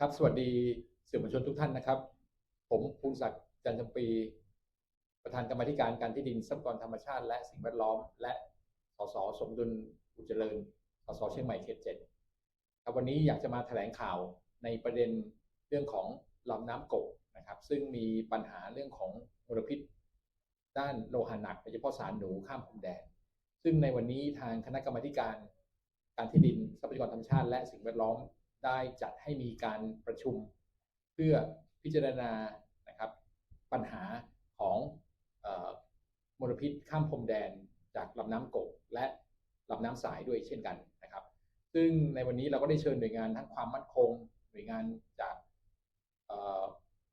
ครับสวัสดีสื่อมวลชนทุกท่านนะครับ ผมภูมิศักดิ์จันทร์จำปี ประธานกรรมธิการการที่ดินทรัพยากรธรรมชาติ และสิ่งแวดล้อม และสสสมดุลอุจเจริญสสเชียงใหม่เขตเจ็ดครับวันนี้อยากจะมาแถลงข่าวในประเด็นเรื่องของลำน้ำกกนะครับ ซึ่งมีปัญหาเรื่องของมลพิษ ด้านโลหะหนักโดยเฉพาะสารหนูข้ามพรมแดน ซึ่งในวันนี้ทางคณะกรรมธิการการที่ดินทรัพยากรธรรมชาติ และสิ่งแวดล้อม ได้จัดให้มีการประชุม เพื่อพิจารณานะครับปัญหาของออมลพิษข้ามพรมแดนจากลำน้ำกกและลำน้ำสายด้วยเช่นกันนะครับ ซึ่งในวันนี้เราก็ได้เชิญหน่วยงานทั้งความมั่นคง หน่วยงานจาก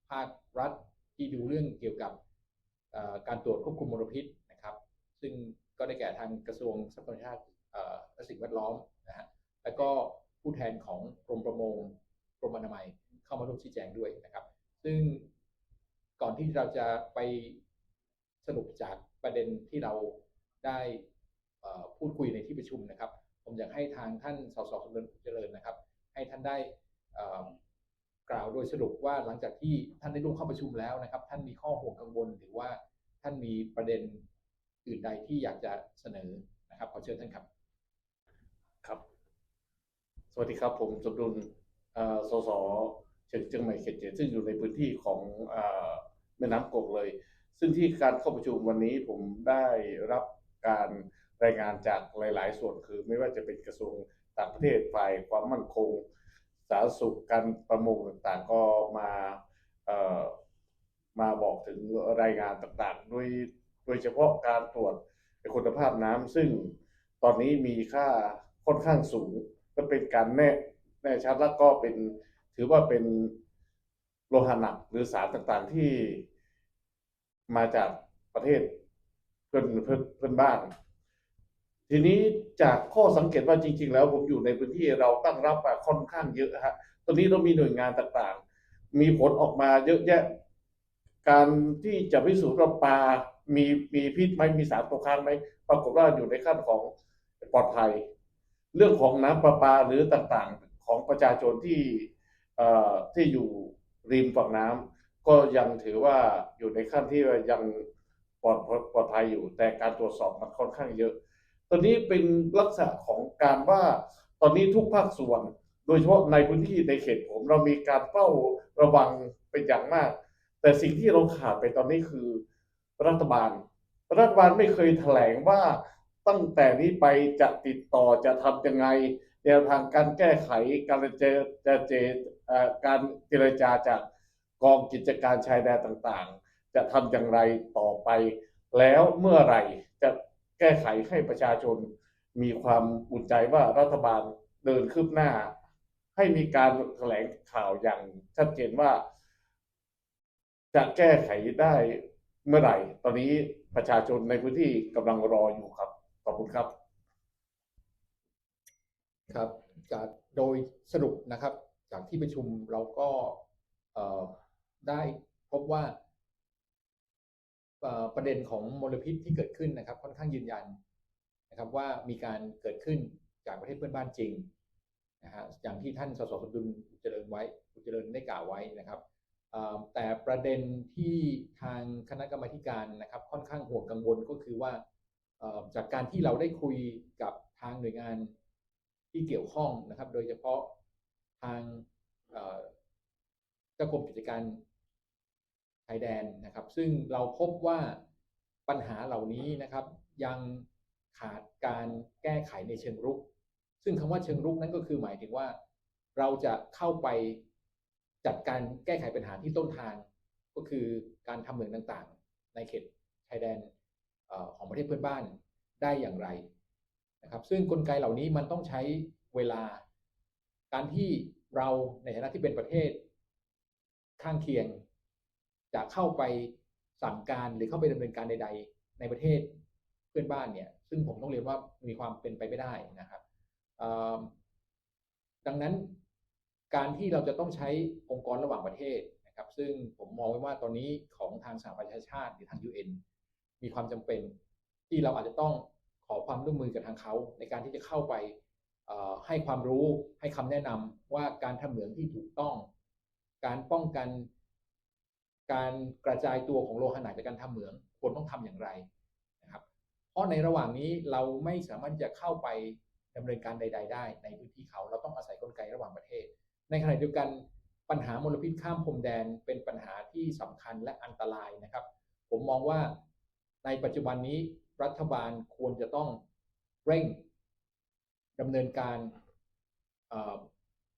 ภาครัฐที่ดูเรื่องเกี่ยวกับการตรวจควบคุมมลพิษนะครับ ซึ่งก็ได้แก่ทางกระทรวงทรัพยากรธรรมชาติและสิ่งแวดล้อมนะฮะแล้วก็ ผู้แทนของกรมประมงกรมอนามัยเข้ามาร่วมชี้แจงด้วยนะครับ ซึ่งก่อนที่เราจะไปสรุปจากประเด็นที่เราได้พูดคุยในที่ประชุมนะครับ ผมอยากให้ทางท่านสสสมเจเจริญนะครับ ให้ท่านได้กล่าวโดยสรุปว่าหลังจากที่ท่านได้ร่วมเข้าประชุมแล้วนะครับ ท่านมีข้อห่วงกังวลหรือว่าท่านมีประเด็นอื่นใดที่อยากจะเสนอนะครับขอเชิญท่านครับ สวัสดีครับ ผมสมดุลสสเชียงเชียงใหม่เขตเจ็ดซึ่งอยู่ในพื้นที่ของแม่น้ำกกเลย ซึ่งที่การเข้าประชุมวันนี้ผมได้รับการรายงานจากหลาย ๆ ส่วนคือ ไม่ว่าจะเป็นกระทรวงต่างประเทศฝ่ายความมั่นคง สาธารณสุขการประมงต่างๆ ก็มามาบอกถึงรายงานต่างๆ โดยโดยเฉพาะการตรวจคุณภาพน้ำซึ่งตอนนี้มีค่าค่อนข้างสูง ก็เป็นการแน่แน่ชัดแล้วก็เป็นถือว่าเป็นโลหะหนักหรือสารต่างๆที่มาจากประเทศเพื่อนเพื่อนเพื่อนบ้าน ทีนี้จากข้อสังเกตว่าจริง ๆ แล้วผมอยู่ในพื้นที่เราตั้งรับมาค่อนข้างเยอะฮะตอนนี้เรามีหน่วยงานต่างๆ มีผลออกมาเยอะแยะ การที่จะพิสูจน์ว่าปลามีมีพิษไหมมีสารตกค้างไหมปรากฏว่าอยู่ในขั้นของปลอดภัย เรื่องของน้ำประปาหรือต่างๆของประชาชนที่ที่อยู่ริมฝั่งน้ำก็ยังถือว่าอยู่ในขั้นที่ยังปลอดปลอดภัยอยู่ แต่การตรวจสอบมันค่อนข้างเยอะ ตอนนี้เป็นลักษณะของการว่าตอนนี้ทุกภาคส่วน โดยเฉพาะในพื้นที่ในเขตผมเรามีการเฝ้าระวังเป็นอย่างมาก แต่สิ่งที่เราขาดไปตอนนี้คือรัฐบาล รัฐบาลไม่เคยแถลงว่า ตั้งแต่นี้ไปจะติดต่อจะทำยังไงแนวทางการแก้ไขการเจรจะเจการเจรจาจากกองกิจการชายแดนต่างๆ จะทำอย่างไรต่อไป แล้วเมื่อไหร่จะแก้ไขให้ประชาชน มีความอุ่นใจว่ารัฐบาลเดินคืบหน้า ให้มีการแถลงข่าวอย่างชัดเจนว่า จะแก้ไขได้เมื่อไหร่ ตอนนี้ประชาชนในพื้นที่กำลังรออยู่ครับ ขอบคุณครับ ครับจากโดยสรุปนะครับ จากที่ประชุมเราก็ได้พบว่าประเด็นของมลพิษที่เกิดขึ้นนะครับ ค่อนข้างยืนยันนะครับว่ามีการเกิดขึ้นจากประเทศเพื่อนบ้านจริงนะฮะอย่างที่ท่านสสสมดุลเจริญไว้เจริญได้กล่าวไว้นะครับแต่ประเด็นที่ทางคณะกรรมการนะครับ ค่อนข้างห่วงกังวลก็คือว่า จากการที่เราได้คุยกับทางหน่วยงานที่เกี่ยวข้องนะครับ โดยเฉพาะทางเจ้ากรมกิจการชายแดนนะครับ ซึ่งเราพบว่าปัญหาเหล่านี้นะครับ ยังขาดการแก้ไขในเชิงรุก ซึ่งคำว่าเชิงรุกนั้นก็คือหมายถึงว่า เราจะเข้าไปจัดการแก้ไขปัญหาที่ต้นทาง ก็คือการทำเหมืองต่างๆ ในเขตชายแดน ของประเทศเพื่อนบ้านได้อย่างไรนะครับ ซึ่งกลไกเหล่านี้มันต้องใช้เวลา การที่เราในฐานะที่เป็นประเทศข้างเคียง จะเข้าไปสั่งการหรือเข้าไปดำเนินการใด ๆ ในประเทศเพื่อนบ้านเนี่ย ซึ่งผมต้องเรียนว่ามีความเป็นไปไม่ได้นะครับดังนั้นการที่เราจะต้องใช้องค์กรระหว่างประเทศนะครับ ซึ่งผมมองไว้ว่าตอนนี้ของทางสหประชาชาติหรือทาง UN มีความจำเป็น ที่เราอาจจะต้องขอความร่วมมือกับทางเขาในการที่จะเข้าไปให้ความรู้ให้คำแนะนำว่าการทำเหมืองที่ถูกต้อง การป้องกัน การกระจายตัวของโลหะหนักจากการทำเหมืองควรต้องทำอย่างไรนะครับ เพราะในระหว่างนี้เราไม่สามารถจะเข้าไปดำเนินการใด ๆ ได้ในพื้นที่เขาเราต้องอาศัยกลไกระหว่างประเทศ ในขณะเดียวกันปัญหามลพิษข้ามพรมแดนเป็นปัญหาที่สำคัญและอันตรายนะครับ ผมมองว่า ในปัจจุบันนี้รัฐบาลควรจะต้องเร่งดำเนินการ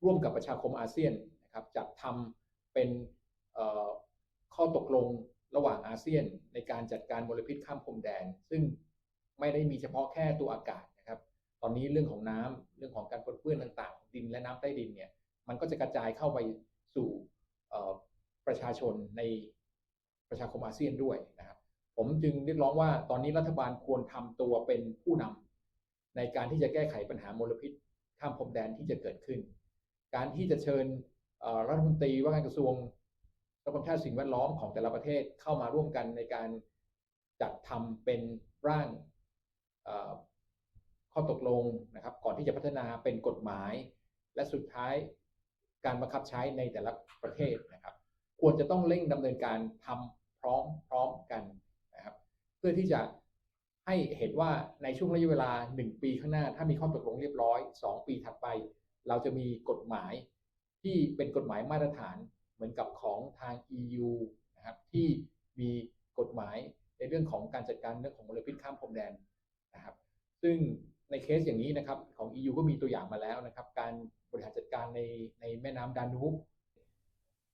ร่วมกับประชาคมอาเซียนนะครับจัดทำเป็นข้อตกลงระหว่างอาเซียนในการจัดการมลพิษข้ามพรมแดน ซึ่งไม่ได้มีเฉพาะแค่ตัวอากาศนะครับ ตอนนี้เรื่องของน้ำเรื่องของการปนเปื้อนต่างๆ ดินและน้ำใต้ดินเนี่ยมันก็จะกระจายเข้าไปสู่ประชาชนในประชาคมอาเซียนด้วยนะครับ ผมจึงเรียกร้องว่าตอนนี้รัฐบาลควรทำตัวเป็นผู้นำในการที่จะแก้ไขปัญหามลพิษข้ามพรมแดนที่จะเกิดขึ้น การที่จะเชิญรัฐมนตรีว่าการกระทรวงทรัพยากรสิ่งแวดล้อมของแต่ละประเทศเข้ามาร่วมกันในการจัดทำเป็นร่างข้อตกลงนะครับ ก่อนที่จะพัฒนาเป็นกฎหมาย และสุดท้ายการบังคับใช้ในแต่ละประเทศนะครับ ควรจะต้องเร่งดำเนินการทำพร้อมๆกันนะครับเพื่อที่จะให้เห็นว่าในช่วงระยะเวลา 1 ปีข้างหน้า ถ้ามีข้อตกลงเรียบร้อย 2 ปีถัดไป เราจะมีกฎหมายที่เป็นกฎหมายมาตรฐานเหมือนกับของทาง EU นะครับที่มีกฎหมายในเรื่องของการจัดการเรื่องของมลพิษข้ามพรมแดนนะครับซึ่งในเคสอย่างนี้นะครับของ EU ก็มีตัวอย่างมาแล้วนะครับ การบริหารจัดการในในแม่น้ำดานูบ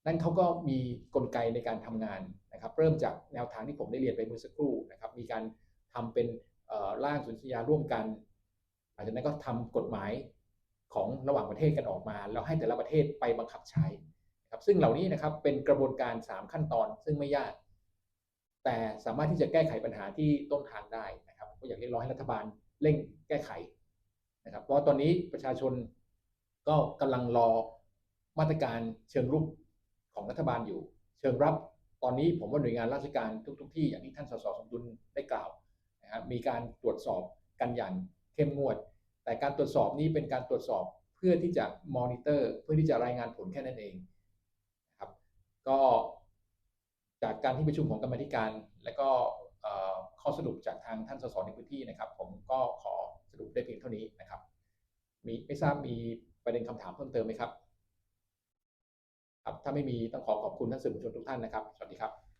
นั่นเขาก็มีกลไกในการทำงานนะครับเริ่มจากแนวทางที่ผมได้เรียนไปเมื่อสักครู่นะครับมีการทำเป็นร่างสนธิญญาร่วมกันหลังจากนั้นก็ทำกฎหมายของระหว่างประเทศกันออกมา แล้วให้แต่ละประเทศไปบังคับใช้ครับซึ่งเหล่านี้นะครับเป็นกระบวนการ 3 ขั้นตอนซึ่งไม่ยาก แต่สามารถที่จะแก้ไขปัญหาที่ต้นทางได้นะครับก็อยากเรียกร้องให้รัฐบาลเร่งแก้ไขนะครับเพราะตอนนี้ประชาชนก็กำลังรอมาตรการเชิงรุก ของรัฐบาลอยู่ เชิงรับตอนนี้ผมว่าหน่วยงานราชการทุกๆที่อย่างที่ท่านสสสมดุลได้กล่าวนะครับมีการตรวจสอบกันอย่างเข้มงวด แต่การตรวจสอบนี้เป็นการตรวจสอบเพื่อที่จะมอนิเตอร์ เพื่อที่จะรายงานผลแค่นั้นเองนะครับก็จากการที่ประชุมของกรรมธิการ และก็ข้อสรุปจากทางท่านสสในพื้นที่นะครับ ผมก็ขอสรุปได้เพียงเท่านี้นะครับมีไม่ทราบมีประเด็นคำถามเพิ่มเติมไหมครับ ครับถ้าไม่มีต้องขอขอบคุณท่านสื่อมวลชนทุกท่านนะครับ สวัสดีครับ